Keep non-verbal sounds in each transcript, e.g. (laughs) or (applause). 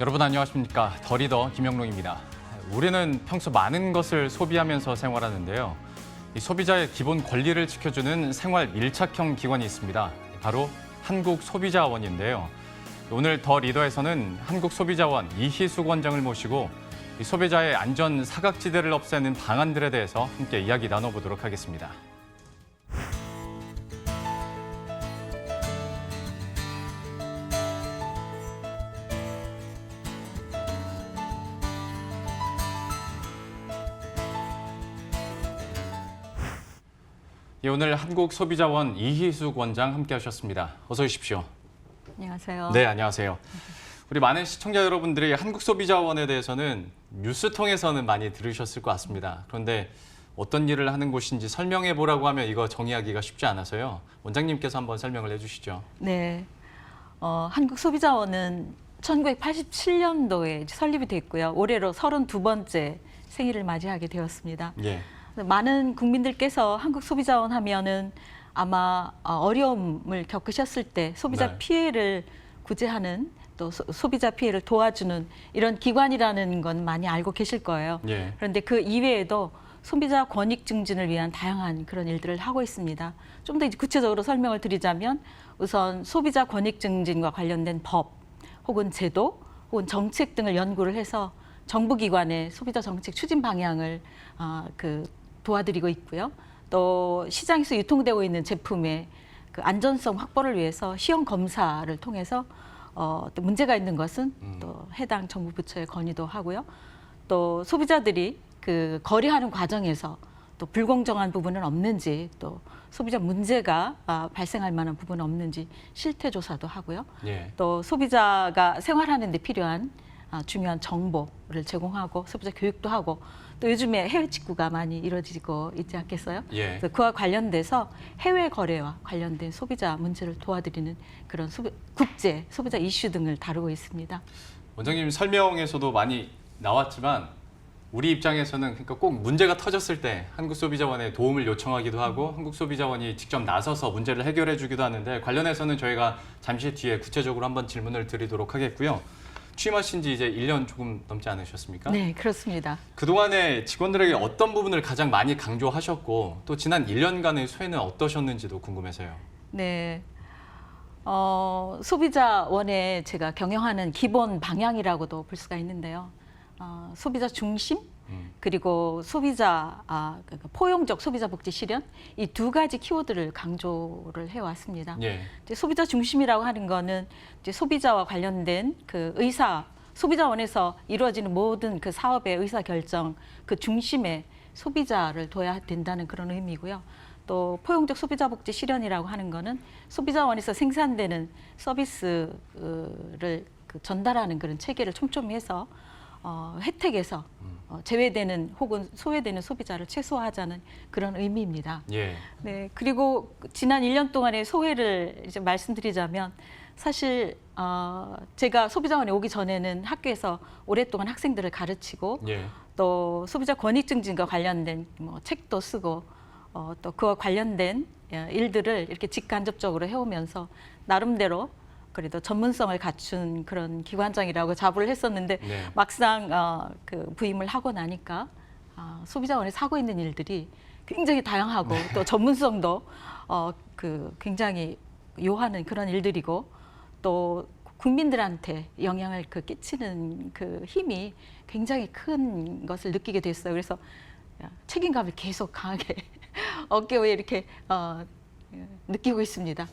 여러분 안녕하십니까 더리더 김영롱입니다. 우리는 평소 많은 것을 소비하면서 생활하는데요. 이 소비자의 기본 권리를 지켜주는 생활 밀착형 기관이 있습니다. 바로 한국소비자원인데요. 오늘 더 리더에서는 한국소비자원 이희숙 원장을 모시고 이 소비자의 안전 사각지대를 없애는 방안들에 대해서 함께 이야기 나눠보도록 하겠습니다. 오늘 한국소비자원 이희숙 원장 함께하셨습니다. 어서 오십시오. 안녕하세요. 네, 안녕하세요. 우리 많은 시청자 여러분들이 한국소비자원에 대해서는 뉴스 통해서는 많이 들으셨을 것 같습니다. 그런데 어떤 일을 하는 곳인지 설명해 보라고 하면 이거 정의하기가 쉽지 않아서요. 원장님께서 한번 설명을 해주시죠. 네. 어, 한국소비자원은 1987년도에 설립이 됐고요. 올해로 32번째 생일을 맞이하게 되었습니다. 예, 많은 국민들께서 한국 소비자원 하면은 아마 어, 어려움을 겪으셨을 때 소비자 네. 피해를 구제하는 또 소, 소비자 피해를 도와주는 이런 기관이라는 건 많이 알고 계실 거예요. 예, 그런데 그 이외에도 소비자 권익 증진을 위한 다양한 그런 일들을 하고 있습니다. 좀 더 구체적으로 설명을 드리자면 우선 소비자 권익 증진과 관련된 법 혹은 제도 혹은 정책 등을 연구를 해서 정부 기관의 소비자 정책 추진 방향을 아, 그 도와드리고 있고요. 또 시장에서 유통되고 있는 제품의 그 안전성 확보를 위해서 시험 검사를 통해서 어, 또 문제가 있는 것은 또 해당 정부 부처에 건의도 하고요. 또 소비자들이 그 거래하는 과정에서 또 불공정한 부분은 없는지 또 소비자 문제가 아, 발생할 만한 부분은 없는지 실태 조사도 하고요. 예, 또 소비자가 생활하는 데 필요한 아, 중요한 정보를 제공하고 소비자 교육도 하고 또 요즘에 해외 직구가 많이 이루어지고 있지 않겠어요? 예. 그래서 그와 관련돼서 해외 거래와 관련된 소비자 문제를 도와드리는 그런 소비, 국제 소비자 이슈 등을 다루고 있습니다. 원장님 설명에서도 많이 나왔지만 우리 입장에서는 그러니까 꼭 문제가 터졌을 때 한국소비자원에 도움을 요청하기도 하고 한국소비자원이 직접 나서서 문제를 해결해 주기도 하는데 관련해서는 저희가 잠시 뒤에 구체적으로 한번 질문을 드리도록 하겠고요. 취임하신 지 이제 1년 조금 넘지 않으셨습니까? 네, 그렇습니다. 그동안에 직원들에게 어떤 부분을 가장 많이 강조하셨고 또 지난 1년간의 수혜는 어떠셨는지도 궁금해서요. 네. 어, 소비자원에 제가 경영하는 기본 방향이라고도 볼 수가 있는데요. 어, 소비자 중심 음. 그리고 소비자 아, 그 포용적 소비자 복지 실현 이 두 가지 키워드를 강조를 해왔습니다. 예. 이제 소비자 중심이라고 하는 거는 이제 소비자와 관련된 그 의사 소비자원에서 이루어지는 모든 그 사업의 의사 결정 그 중심에 소비자를 둬야 된다는 그런 의미고요. 또 포용적 소비자 복지 실현이라고 하는 거는 소비자원에서 생산되는 서비스를 그 전달하는 그런 체계를 촘촘히 해서 어, 혜택에서 어, 제외되는 혹은 소외되는 소비자를 최소화하자는 그런 의미입니다. 예. 네, 그리고 지난 1년 동안의 소회를 이제 말씀드리자면 사실 어, 제가 소비자원에 오기 전에는 학교에서 오랫동안 학생들을 가르치고 예. 또 소비자 권익 증진과 관련된 뭐 책도 쓰고 어, 또 그와 관련된 예, 일들을 이렇게 직간접적으로 해오면서 나름대로 그래도 전문성을 갖춘 그런 기관장이라고 자부를 했었는데 네. 막상 어, 그 부임을 하고 나니까 아, 소비자원에서 하고 있는 일들이 굉장히 다양하고 또 전문성도 어, 그 굉장히 요하는 그런 일들이고 또 국민들한테 영향을 그 끼치는 그 힘이 굉장히 큰 것을 느끼게 됐어요. 그래서 야, 책임감을 계속 강하게 (laughs) 어깨에 이렇게 어, 예, 느끼고 있습니다.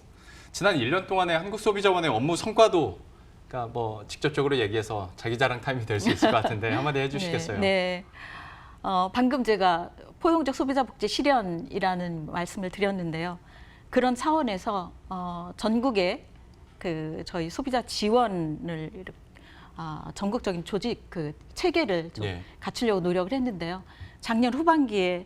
지난 1년 동안의 한국소비자원의 업무 성과도 그러니까 뭐 직접적으로 얘기해서 자기 자랑 타임이 될 수 있을 것 같은데 (laughs) 한마디 해주시겠어요? 네. 네. 어, 방금 제가 포용적 소비자 복지 실현이라는 말씀을 드렸는데요. 그런 차원에서 어, 전국에 그 저희 소비자 지원을 아, 전국적인 조직 그 체계를 좀 예. 갖추려고 노력을 했는데요. 작년 후반기에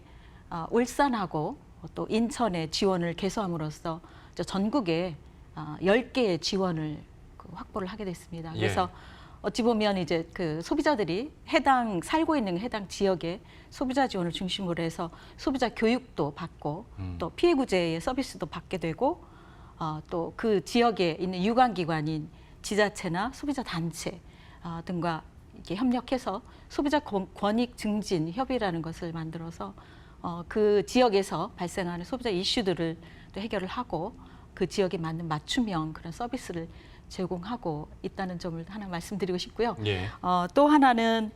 아, 울산하고 또 인천에 지원을 개소함으로써 저 전국에 아, 10개의 지원을 그 확보를 하게 됐습니다. 예. 그래서 어찌 보면 이제 그 소비자들이 해당 살고 있는 해당 지역에 소비자 지원을 중심으로 해서 소비자 교육도 받고 음. 또 피해 구제의 서비스도 받게 되고 어, 또 그 지역에 있는 유관 기관인 지자체나 소비자 단체 아, 등과 이렇게 협력해서 소비자 권- 권익 증진 협의라는 것을 만들어서 어, 그 지역에서 발생하는 소비자 이슈들을 또 해결을 하고 그 지역에 맞는 맞춤형 그런 서비스를 제공하고 있다는 점을 하나 말씀드리고 싶고요. 예. 어, 또 하나는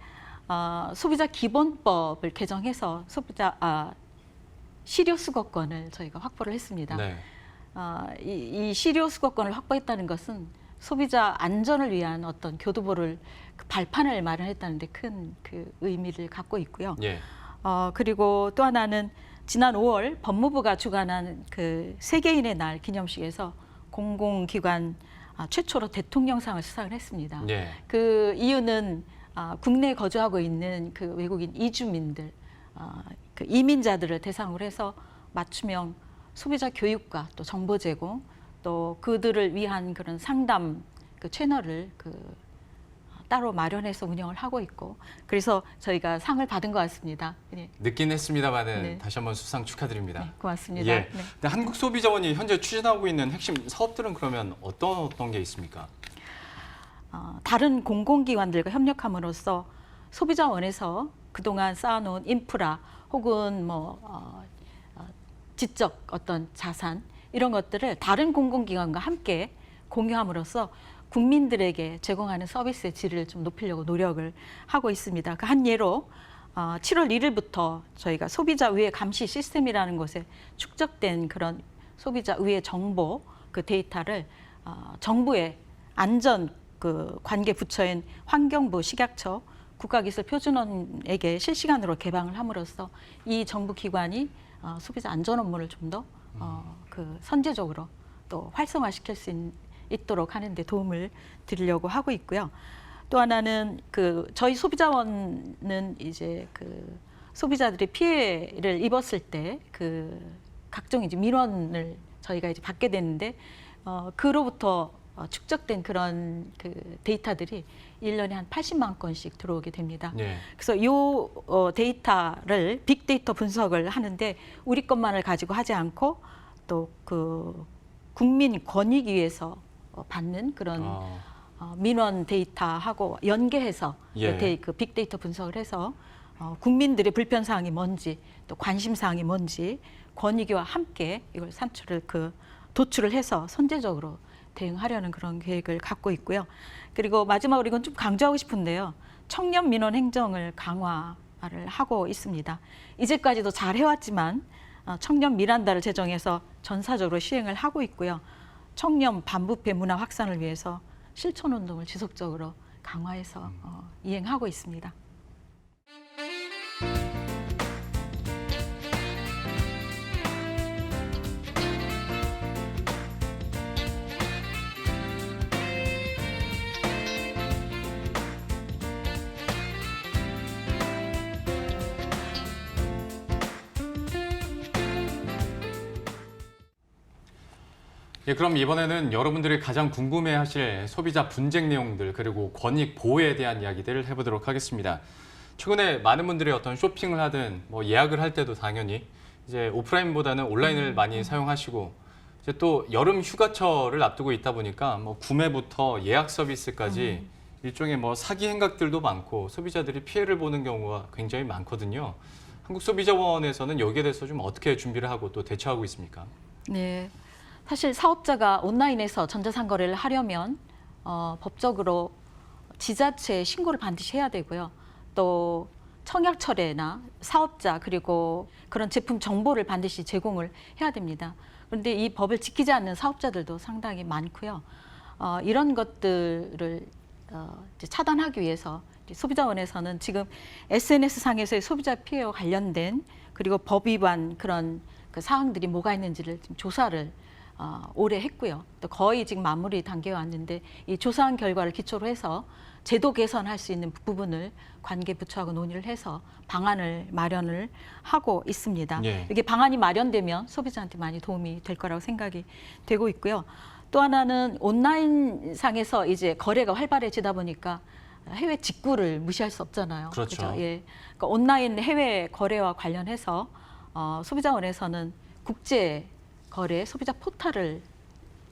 어, 소비자 기본법을 개정해서 소비자 아, 실효 수거권을 저희가 확보를 했습니다. 네. 어, 이, 이 실효 수거권을 확보했다는 것은 소비자 안전을 위한 어떤 교두보를 그 발판을 마련했다는 데 큰 그 의미를 갖고 있고요. 예. 어, 그리고 또 하나는 지난 5월 법무부가 주관한 그 세계인의 날 기념식에서 공공기관 아, 최초로 대통령상을 수상을 했습니다. 예. 그 이유는 아, 국내에 거주하고 있는 그 외국인 이주민들, 아, 그 이민자들을 대상으로 해서 맞춤형 소비자 교육과 또 정보 제공, 또 그들을 위한 그런 상담 그 채널을 그 아, 따로 마련해서 운영을 하고 있고, 그래서 저희가 상을 받은 것 같습니다. 네, 늦긴 했습니다만은 네. 다시 한번 수상 축하드립니다. 네, 고맙습니다. 예. 네. 근데 한국 소비자원이 현재 추진하고 있는 핵심 사업들은 그러면 어떤 어떤 게 있습니까? 어, 다른 공공기관들과 협력함으로써 소비자원에서 그동안 쌓아놓은 인프라 혹은 뭐 어, 어, 지적 어떤 자산 이런 것들을 다른 공공기관과 함께 공유함으로써 국민들에게 제공하는 서비스의 질을 좀 높이려고 노력을 하고 있습니다. 그 한 예로 어, 7월 1일부터 저희가 소비자 우회 감시 시스템이라는 곳에 축적된 그런 소비자 우회 정보 그 데이터를 어, 정부의 안전 그 관계 부처인 환경부, 식약처, 국가기술 표준원에게 실시간으로 개방을 함으로써 이 정부 기관이 어, 소비자 안전 업무를 좀더 어, 그 선제적으로 또 활성화시킬 수 있, 있도록 하는데 도움을 드리려고 하고 있고요. 또 하나는 그 저희 소비자원은 이제 그 소비자들이 피해를 입었을 때 그 각종 이제 민원을 저희가 이제 받게 되는데 어, 그로부터 어, 축적된 그런 그 데이터들이 일년에한 80만 건씩 들어오게 됩니다. 예. 그래서 이 어, 데이터를 빅데이터 분석을 하는데 우리 것만을 가지고 하지 않고 또 그 국민 권익 위해서 어, 받는 그런 어, 어, 민원 데이터하고 연계해서 예. 그, 데이, 그 빅데이터 분석을 해서 어, 국민들의 불편 사항이 뭔지 또 관심 사항이 뭔지 권익위와 함께 이걸 산출을 그 도출을 해서 선제적으로 대응하려는 그런 계획을 갖고 있고요. 그리고 마지막으로 이건 좀 강조하고 싶은데요. 청년 민원 행정을 강화를 하고 있습니다. 이제까지도 잘 해왔지만 어, 청년 미란다를 제정해서 전사적으로 시행을 하고 있고요. 청년 반부패 문화 확산을 위해서 실천 운동을 지속적으로 강화해서 어, 이행하고 있습니다. 예, 그럼 이번에는 여러분들이 가장 궁금해하실 소비자 분쟁 내용들 그리고 권익 보호에 대한 이야기들을 해보도록 하겠습니다. 최근에 많은 분들이 어떤 쇼핑을 하든 뭐 예약을 할 때도 당연히 이제 오프라인보다는 온라인을 많이 사용하시고 이제 또 여름 휴가철을 앞두고 있다 보니까 뭐 구매부터 예약 서비스까지 일종의 뭐 사기 행각들도 많고 소비자들이 피해를 보는 경우가 굉장히 많거든요. 한국소비자원에서는 여기에 대해서 좀 어떻게 준비를 하고 또 대처하고 있습니까? 네. 사실 사업자가 온라인에서 전자상거래를 하려면 어, 법적으로 지자체에 신고를 반드시 해야 되고요. 또 청약철에나 사업자 그리고 그런 제품 정보를 반드시 제공을 해야 됩니다. 그런데 이 법을 지키지 않는 사업자들도 상당히 많고요. 어, 이런 것들을 어, 차단하기 위해서 소비자원에서는 지금 SNS 상에서의 소비자 피해와 관련된 그리고 법 위반 그런 그 사항들이 뭐가 있는지를 지금 조사를 어, 오래 했고요. 또 거의 지금 마무리 단계에 왔는데 이 조사한 결과를 기초로 해서 제도 개선할 수 있는 부분을 관계 부처하고 논의를 해서 방안을 마련을 하고 있습니다. 예. 이게 방안이 마련되면 소비자한테 많이 도움이 될 거라고 생각이 되고 있고요. 또 하나는 온라인 상에서 이제 거래가 활발해지다 보니까 해외 직구를 무시할 수 없잖아요. 그렇죠. 그죠? 예. 그러니까 온라인 해외 거래와 관련해서 어, 소비자원에서는 국제 거래 소비자 포탈을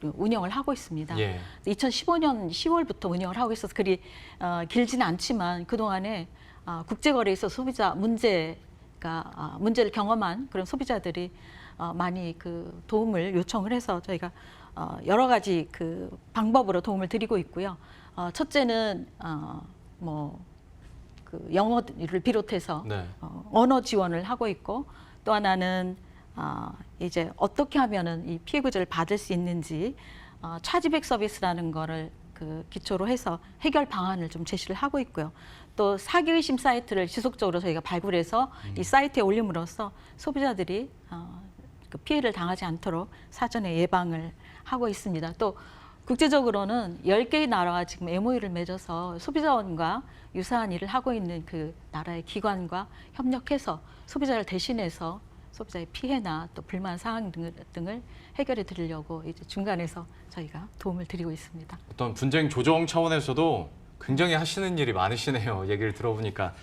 운영을 하고 있습니다. 예. 2015년 10월부터 운영을 하고 있어서 그리 어, 길지는 않지만 그 동안에 어, 국제거래에서 소비자 문제가 아, 문제를 경험한 그런 소비자들이 어, 많이 그 도움을 요청을 해서 저희가 어, 여러 가지 그 방법으로 도움을 드리고 있고요. 어, 첫째는 어, 뭐그 영어를 비롯해서 네. 어, 언어 지원을 하고 있고 또 하나는 어, 이제 어떻게 하면은 이 피해 구제를 받을 수 있는지 어, 차지백 서비스라는 거를 그 기초로 해서 해결 방안을 좀 제시를 하고 있고요. 또 사기 의심 사이트를 지속적으로 저희가 발굴해서 이 사이트에 올림으로써 소비자들이 어, 그 피해를 당하지 않도록 사전에 예방을 하고 있습니다. 또 국제적으로는 10개의 나라와 지금 MOU를 맺어서 소비자원과 유사한 일을 하고 있는 그 나라의 기관과 협력해서 소비자를 대신해서 소비자의 피해나 또 불만 사항 등을, 등을 해결해 드리려고 이제 중간에서 저희가 도움을 드리고 있습니다. 어떤 분쟁 조정 차원에서도 굉장히 하시는 일이 많으시네요. (laughs) 얘기를 들어보니까.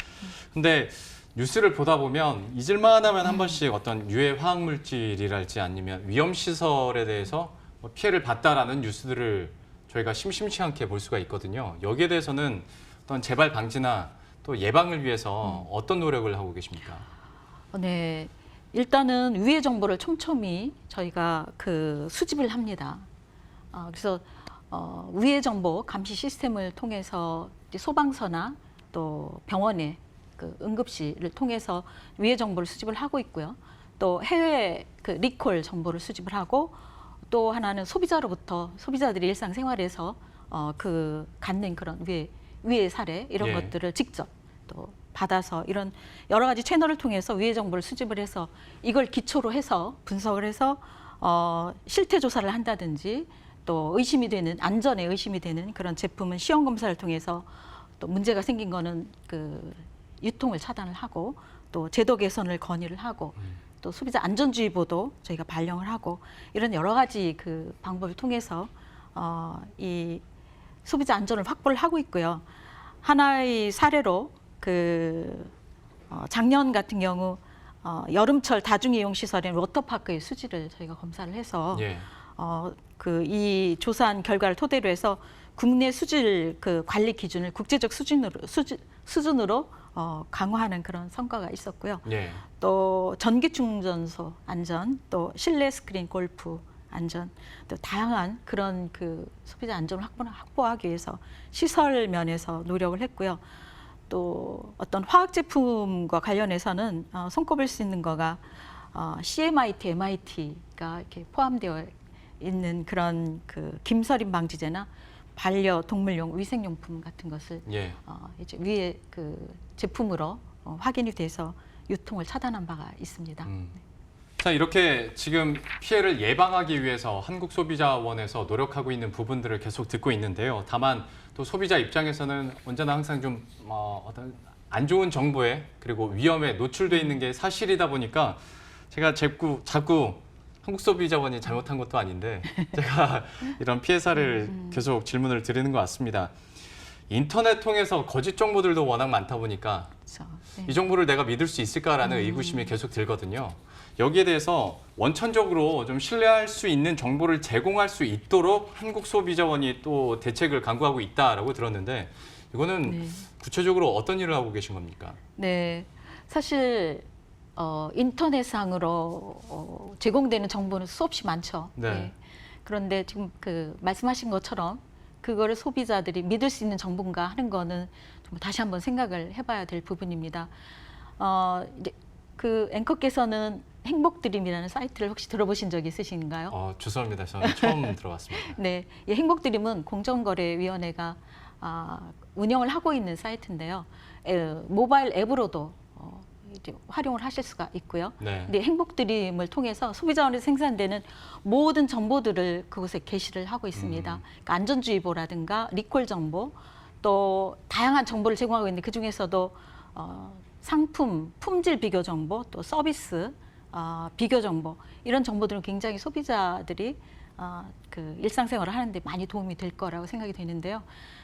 근데 뉴스를 보다 보면 잊을만 하면 한 번씩 어떤 유해 화학 물질이랄지 아니면 위험 시설에 대해서 뭐 피해를 봤다라는 뉴스들을 저희가 심심치 않게 볼 수가 있거든요. 여기에 대해서는 어떤 재발 방지나 또 예방을 위해서 어떤 노력을 하고 계십니까? 어, 네. 일단은 위해 정보를 촘촘히 저희가 그 수집을 합니다. 어, 그래서 어, 위해 정보 감시 시스템을 통해서 소방서나 또 병원의 그 응급실을 통해서 위해 정보를 수집을 하고 있고요. 또 해외 그 리콜 정보를 수집을 하고 또 하나는 소비자로부터 소비자들이 일상생활에서 어, 그 갖는 그런 위해 위해 사례 이런 예. 것들을 직접 또 받아서 이런 여러 가지 채널을 통해서 위해 정보를 수집을 해서 이걸 기초로 해서 분석을 해서 어, 실태 조사를 한다든지 또 의심이 되는 안전에 의심이 되는 그런 제품은 시험 검사를 통해서 또 문제가 생긴 거는 그 유통을 차단을 하고 또 제도 개선을 건의를 하고 또 소비자 안전주의 보도 저희가 발령을 하고 이런 여러 가지 그 방법을 통해서 어, 이 소비자 안전을 확보를 하고 있고요. 하나의 사례로 그 어, 작년 같은 경우 어, 여름철 다중이용 시설인 워터파크의 수지를 저희가 검사를 해서 예. 어, 그 이 조사한 결과를 토대로 해서 국내 수질 그 관리 기준을 국제적 수준으로 수준, 수준으로 어, 강화하는 그런 성과가 있었고요. 예. 또 전기 충전소 안전, 또 실내 스크린 골프 안전, 또 다양한 그런 그 소비자 안전을 확보, 확보하기 위해서 시설 면에서 노력을 했고요. 또 어떤 화학 제품과 관련해서는 어, 손꼽을 수 있는 거가 어, CMIT, MIT가 이렇게 포함되어 있는 그런 그 김서림 방지제나 반려 동물용 위생용품 같은 것을 예. 어, 이제 위에 그 제품으로 어, 확인이 돼서 유통을 차단한 바가 있습니다. 음. 자 이렇게 지금 피해를 예방하기 위해서 한국소비자원에서 노력하고 있는 부분들을 계속 듣고 있는데요. 다만 또 소비자 입장에서는 언제나 항상 좀 어, 어떤 안 좋은 정보에 그리고 위험에 노출돼 있는 게 사실이다 보니까 제가 자꾸 자꾸 한국소비자원이 잘못한 것도 아닌데 (laughs) 제가 이런 피해 사를 계속 질문을 드리는 것 같습니다. 인터넷 통해서 거짓 정보들도 워낙 많다 보니까 그렇죠. 네. 이 정보를 내가 믿을 수 있을까라는 의구심이 계속 들거든요. 여기에 대해서 원천적으로 좀 신뢰할 수 있는 정보를 제공할 수 있도록 한국 소비자원이 또 대책을 강구하고 있다라고 들었는데 이거는 네. 구체적으로 어떤 일을 하고 계신 겁니까? 네, 사실 어, 인터넷상으로 어, 제공되는 정보는 수없이 많죠. 네. 그런데 지금 그 말씀하신 것처럼 그거를 소비자들이 믿을 수 있는 정보인가 하는 거는 좀 다시 한번 생각을 해봐야 될 부분입니다. 어, 이제 그 앵커께서는 행복드림이라는 사이트를 혹시 들어보신 적 있으신가요? 어, 죄송합니다. 저는 처음 (laughs) 들어봤습니다. 네, 이 행복드림은 공정거래위원회가 아, 운영을 하고 있는 사이트인데요. 에, 모바일 앱으로도 어, 이제 활용을 하실 수가 있고요. 네. 근데 행복드림을 통해서 소비자원에서 생산되는 모든 정보들을 그곳에 게시를 하고 있습니다. 음. 그러니까 안전주의보라든가 리콜 정보, 또 다양한 정보를 제공하고 있는데 그 중에서도 어, 상품 품질 비교 정보, 또 서비스 어, 비교 정보 이런 정보들은 굉장히 소비자들이 어, 그 일상생활을 하는데 많이 도움이 될 거라고 생각이 되는데요.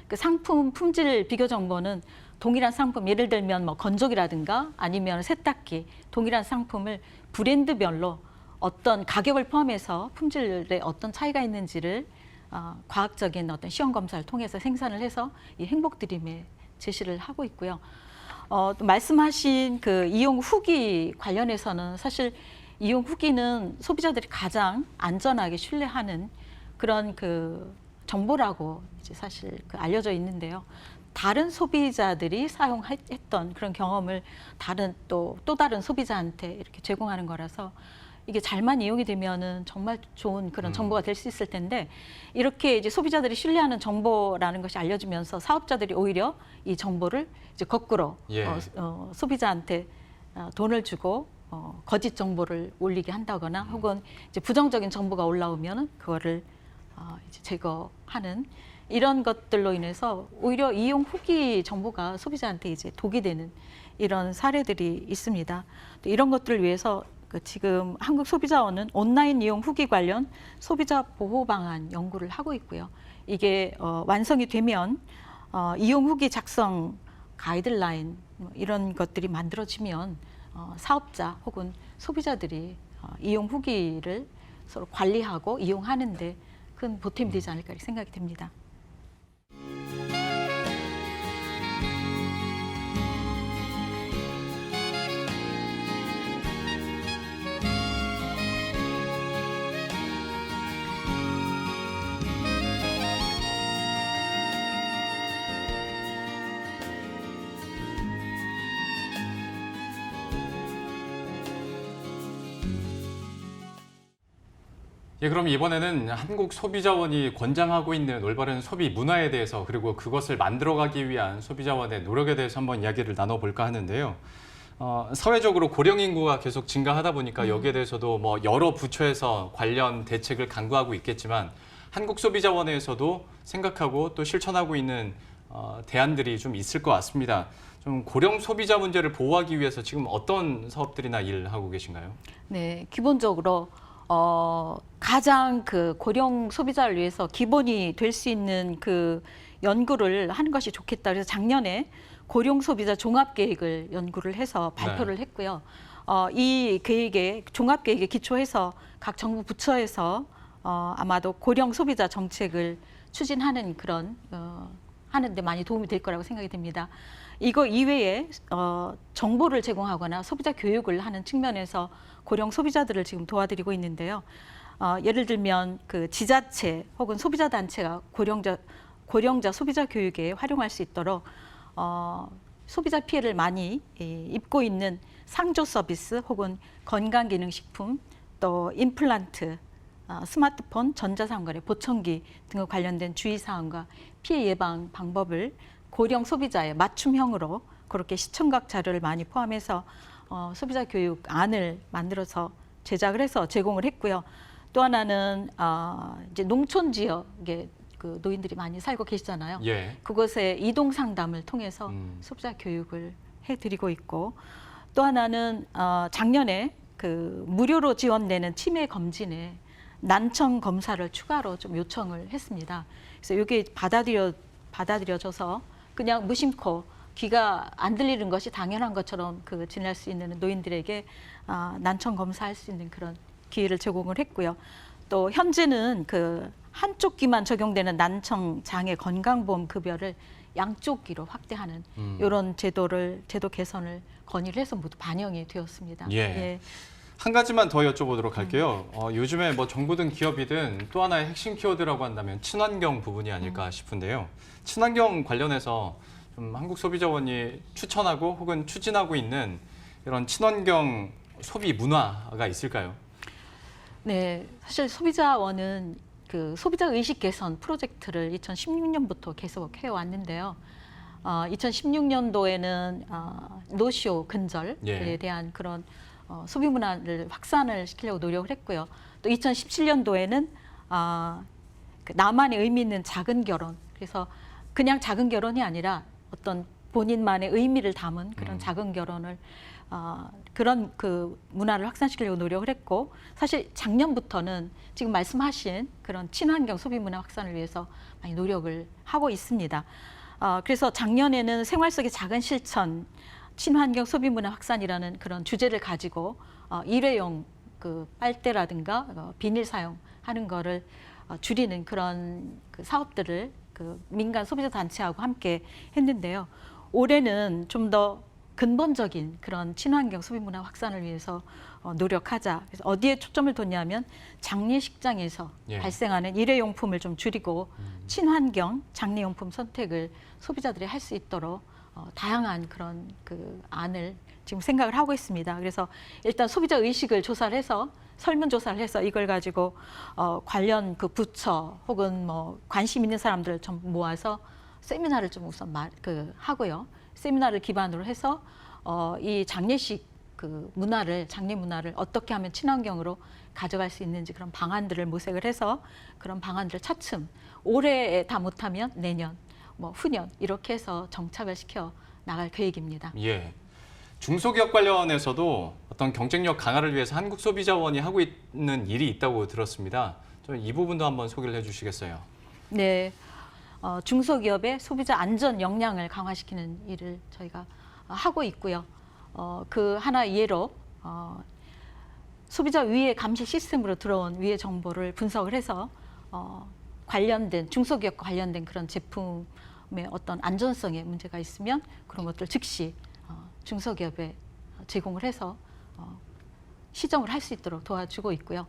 그 상품 품질 비교 정보는 동일한 상품 예를 들면 뭐 건조기라든가 아니면 세탁기 동일한 상품을 브랜드별로 어떤 가격을 포함해서 품질에 어떤 차이가 있는지를 어, 과학적인 어떤 시험 검사를 통해서 생산을 해서 이 행복 드림에 제시를 하고 있고요. 어, 또 말씀하신 그 이용 후기 관련해서는 사실 이용 후기는 소비자들이 가장 안전하게 신뢰하는 그런 그 정보라고 이제 사실 그 알려져 있는데요. 다른 소비자들이 사용했던 그런 경험을 다른 또 또 다른 소비자한테 이렇게 제공하는 거라서 이게 잘만 이용이 되면은 정말 좋은 그런 음. 정보가 될 수 있을 텐데 이렇게 이제 소비자들이 신뢰하는 정보라는 것이 알려지면서 사업자들이 오히려 이 정보를 이제 거꾸로 예. 어, 어, 소비자한테 어, 돈을 주고 어, 거짓 정보를 올리게 한다거나 음. 혹은 이제 부정적인 정보가 올라오면은 그거를 어, 이제 제거하는 이런 것들로 인해서 오히려 이용 후기 정보가 소비자한테 이제 독이 되는 이런 사례들이 있습니다. 또 이런 것들을 위해서 그 지금 한국 소비자원은 온라인 이용 후기 관련 소비자 보호 방안 연구를 하고 있고요. 이게 어, 완성이 되면 어, 이용 후기 작성 가이드라인 뭐 이런 것들이 만들어지면 어, 사업자 혹은 소비자들이 어, 이용 후기를 서로 관리하고 이용하는데 큰 보탬이 되지 않을까 생각이 됩니다. 예, 그럼 이번에는 한국 소비자원이 권장하고 있는 올바른 소비 문화에 대해서 그리고 그것을 만들어가기 위한 소비자원의 노력에 대해서 한번 이야기를 나눠볼까 하는데요. 어, 사회적으로 고령 인구가 계속 증가하다 보니까 여기에 대해서도 뭐 여러 부처에서 관련 대책을 강구하고 있겠지만 한국 소비자원에서도 생각하고 또 실천하고 있는 어, 대안들이 좀 있을 것 같습니다. 좀 고령 소비자 문제를 보호하기 위해서 지금 어떤 사업들이나 일하고 계신가요? 네, 기본적으로 어, 가장 그 고령 소비자를 위해서 기본이 될 수 있는 그 연구를 하는 것이 좋겠다. 그래서 작년에 고령 소비자 종합 계획을 연구를 해서 발표를 했고요. 어, 이 계획에 종합 계획에 기초해서 각 정부 부처에서 어, 아마도 고령 소비자 정책을 추진하는 그런 어, 하는데 많이 도움이 될 거라고 생각이 됩니다. 이거 이외에 어, 정보를 제공하거나 소비자 교육을 하는 측면에서 고령 소비자들을 지금 도와드리고 있는데요. 어, 예를 들면 그 지자체 혹은 소비자 단체가 고령자 고령자 소비자 교육에 활용할 수 있도록 어, 소비자 피해를 많이 예, 입고 있는 상조 서비스 혹은 건강기능식품 또 임플란트 어, 스마트폰, 전자상거래, 보청기 등과 관련된 주의사항과 피해 예방 방법을 고령 소비자의 맞춤형으로 그렇게 시청각 자료를 많이 포함해서 어, 소비자 교육 안을 만들어서 제작을 해서 제공을 했고요. 또 하나는 어, 이제 농촌 지역에 그 노인들이 많이 살고 계시잖아요. 예. 그곳에 이동 상담을 통해서 음. 소비자 교육을 해드리고 있고 또 하나는 어, 작년에 그 무료로 지원되는 치매 검진에 난청 검사를 추가로 좀 요청을 했습니다. 그래서 이게 받아들여 받아들여져서 그냥 무심코 귀가 안 들리는 것이 당연한 것처럼 그 지낼 수 있는 노인들에게 아, 난청 검사할 수 있는 그런 기회를 제공을 했고요. 또 현재는 그 한쪽 귀만 적용되는 난청 장애 건강보험 급여를 양쪽 귀로 확대하는 음. 이런 제도를 제도 개선을 건의를 해서 모두 반영이 되었습니다. 예. 한 가지만 더 여쭤보도록 할게요. 어, 요즘에 뭐 정부든 기업이든 또 하나의 핵심 키워드라고 한다면 친환경 부분이 아닐까 싶은데요. 친환경 관련해서 좀 한국 소비자원이 추천하고 혹은 추진하고 있는 이런 친환경 소비 문화가 있을까요? 네, 사실 소비자원은 그 소비자 의식 개선 프로젝트를 2016년부터 계속 해 왔는데요. 어, 2016년도에는 어, 노쇼 근절에 예. 대한 그런 어, 소비 문화를 확산을 시키려고 노력을 했고요. 또 2017년도에는 어, 그 나만의 의미 있는 작은 결혼. 그래서 그냥 작은 결혼이 아니라 어떤 본인만의 의미를 담은 그런 음. 작은 결혼을 어, 그런 그 문화를 확산시키려고 노력을 했고 사실 작년부터는 지금 말씀하신 그런 친환경 소비 문화 확산을 위해서 많이 노력을 하고 있습니다. 어, 그래서 작년에는 생활 속의 작은 실천, 친환경 소비 문화 확산이라는 그런 주제를 가지고 어, 일회용 그 빨대라든가 어, 비닐 사용하는 거를 어, 줄이는 그런 그 사업들을 그 민간 소비자 단체하고 함께 했는데요. 올해는 좀 더 근본적인 그런 친환경 소비 문화 확산을 위해서 어, 노력하자. 그래서 어디에 초점을 뒀냐면 장례식장에서 예. 발생하는 일회용품을 좀 줄이고 친환경 장례용품 선택을 소비자들이 할 수 있도록 어, 다양한 그런 그 안을 지금 생각을 하고 있습니다. 그래서 일단 소비자 의식을 조사를 해서 설문조사를 해서 이걸 가지고 어, 관련 그 부처 혹은 뭐 관심 있는 사람들을 좀 모아서 세미나를 좀 우선 마, 그 하고요. 세미나를 기반으로 해서 어, 이 장례식 그 문화를 장례 문화를 어떻게 하면 친환경으로 가져갈 수 있는지 그런 방안들을 모색을 해서 그런 방안들을 차츰 올해 다 못하면 내년 뭐 후년 이렇게 해서 정착을 시켜 나갈 계획입니다. 예. 중소기업 관련해서도 어떤 경쟁력 강화를 위해서 한국 소비자원이 하고 있는 일이 있다고 들었습니다. 좀 이 부분도 한번 소개를 해주시겠어요? 네, 어, 중소기업의 소비자 안전 역량을 강화시키는 일을 저희가 어, 하고 있고요. 어, 그 하나 예로 어, 소비자 위해 감시 시스템으로 들어온 위해 정보를 분석을 해서 어, 관련된 중소기업과 관련된 그런 제품의 어떤 안전성에 문제가 있으면 그런 것들 즉시 어, 중소기업에 제공을 해서 어, 시정을 할 수 있도록 도와주고 있고요.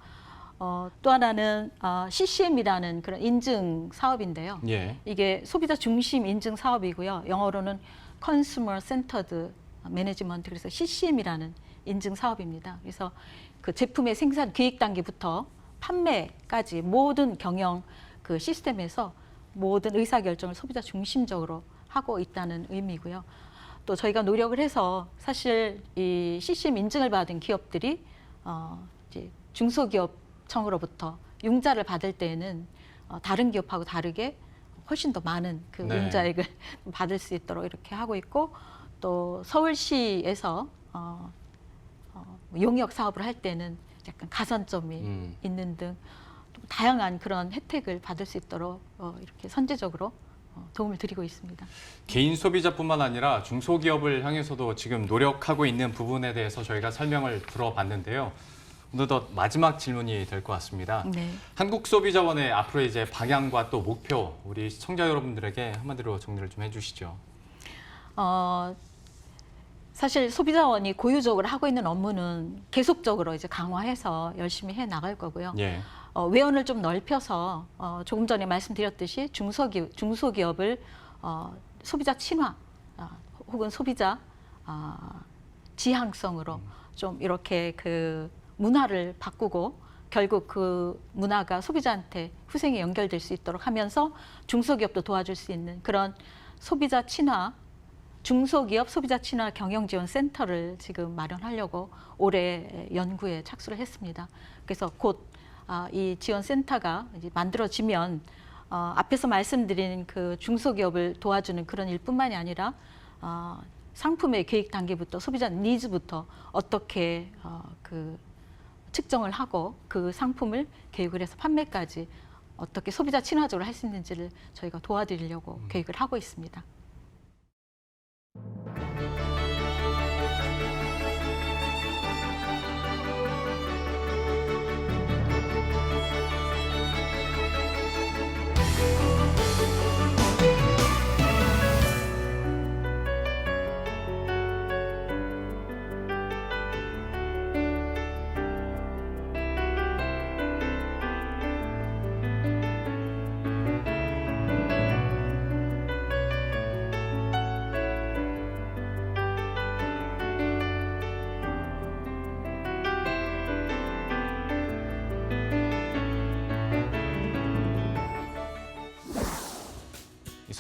어, 또 하나는 어, CCM이라는 그런 인증 사업인데요. 예. 이게 소비자 중심 인증 사업이고요. 영어로는 Consumer Centered Management 그래서 CCM이라는 인증 사업입니다. 그래서 그 제품의 생산 기획 단계부터 판매까지 모든 경영 그 시스템에서 모든 의사 결정을 소비자 중심적으로 하고 있다는 의미고요. 또 저희가 노력을 해서 사실 이 CCM 인증을 받은 기업들이 어 이제 중소기업청으로부터 융자를 받을 때에는 어 다른 기업하고 다르게 훨씬 더 많은 그 네. 융자액을 (laughs) 받을 수 있도록 이렇게 하고 있고 또 서울시에서 어, 어, 용역 사업을 할 때는 약간 가산점이 음. 있는 등또 다양한 그런 혜택을 받을 수 있도록 어, 이렇게 선제적으로 어, 도움을 드리고 있습니다. 개인 소비자뿐만 아니라 중소기업을 향해서도 지금 노력하고 있는 부분에 대해서 저희가 설명을 들어봤는데요. 어느덧 마지막 질문이 될 것 같습니다. 네. 한국 소비자원의 앞으로 이제 방향과 또 목표 우리 시청자 여러분들에게 한마디로 정리를 좀 해주시죠. 어, 사실 소비자원이 고유적으로 하고 있는 업무는 계속적으로 이제 강화해서 열심히 해 나갈 거고요. 예. 어, 외연을 좀 넓혀서 어, 조금 전에 말씀드렸듯이 중소기, 중소기업을 어, 소비자 친화 아, 혹은 소비자 아, 지향성으로 좀 이렇게 그 문화를 바꾸고 결국 그 문화가 소비자한테 후생에 연결될 수 있도록 하면서 중소기업도 도와줄 수 있는 그런 소비자 친화 중소기업 소비자 친화 경영 지원 센터를 지금 마련하려고 올해 연구에 착수를 했습니다. 그래서 곧 아, 이 지원 센터가 이제 만들어지면 어, 앞에서 말씀드린 그 중소기업을 도와주는 그런 일뿐만이 아니라 어, 상품의 계획 단계부터 소비자 니즈부터 어떻게 어, 그 측정을 하고 그 상품을 계획을 해서 판매까지 어떻게 소비자 친화적으로 할 수 있는지를 저희가 도와드리려고 계획을 하고 있습니다.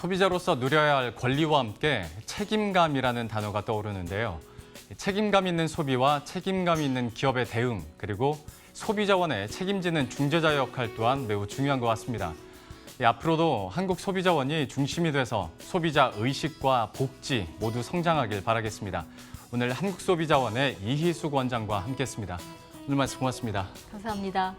소비자로서 누려야 할 권리와 함께 책임감이라는 단어가 떠오르는데요. 이 책임감 있는 소비와 책임감 있는 기업의 대응, 그리고 소비자원의 책임지는 중재자 역할 또한 매우 중요한 것 같습니다. 이 앞으로도 한국 소비자원이 중심이 돼서 소비자 의식과 복지 모두 성장하길 바라겠습니다. 오늘 한국 소비자원의 이희숙 원장과 함께했습니다. 오늘 말씀 고맙습니다. 감사합니다.